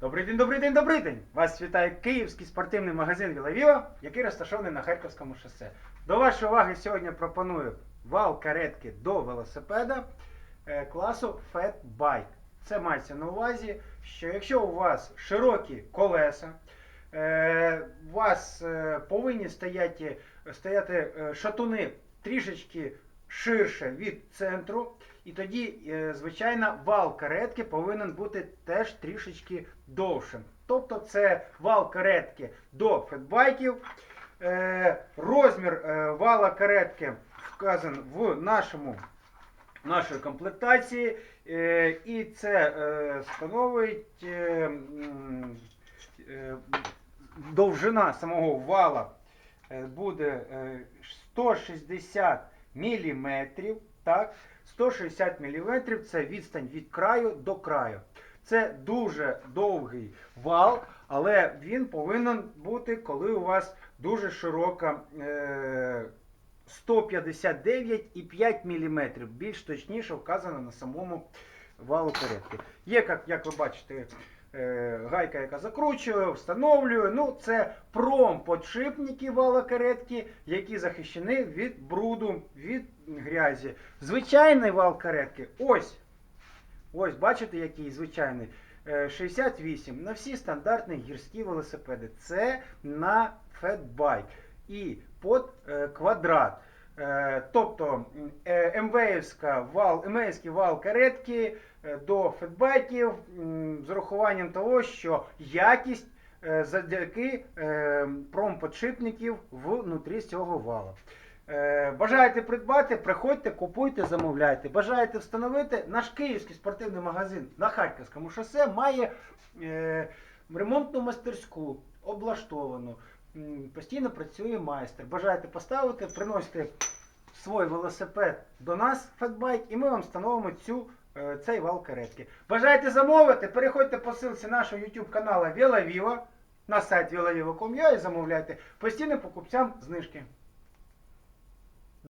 Добрий день, добрий день, добрий день! Вас вітає київський спортивний магазин Вілавіва, який розташований на Харківському шосе. До вашої уваги сьогодні пропоную вал каретки до велосипеда е, класу Fat Bike. Це мається на увазі, що якщо у вас широкі колеса, е, у вас е, повинні стояти, стояти шатуни трішечки ширше від центру, і тоді, е, звичайно, вал каретки повинен бути теж трішечки довшим. Тобто це вал каретки до фетбайків. Е, Розмір е, вала каретки вказан в нашому нашої комплектації, і це становить довжина самого вала буде е, 160 міліметрів. Так? 160 мм це відстань від краю до краю. Це дуже довгий вал, але він повинен бути, коли у вас дуже широка е, 159,5 мм. Більш точніше вказано на самому валу каретки. Є, як, як ви бачите, е, гайка, яка закручує, встановлює. Ну, це промподшипники вала каретки, які захищені від бруду, від грязі. Звичайний вал каретки, ось. Ось, бачите, який звичайний. Е, 68 на всі стандартні гірські велосипеди. Це на фетбайк. І под е, квадрат. Е, Тобто МВСка вал, МВСький вал каретки е, до фетбайків з урахуванням того, що якість е, завдяки е, промподшипників внутрі цього вала. Бажаєте придбати, приходьте, купуйте, замовляйте. Бажаєте встановити наш київський спортивний магазин на Харківському шосе має ремонтну мастерську, облаштовану. Постійно працює майстер. Бажаєте поставити, приносите свій велосипед до нас, фетбайк, і ми вам встановимо цю, е, цей вал каретки. Бажаєте замовити, переходьте по ссылці нашого YouTube каналу Віла-Віво на сайт vilaviva.com.ua і замовляйте. Постійним покупцям знижки.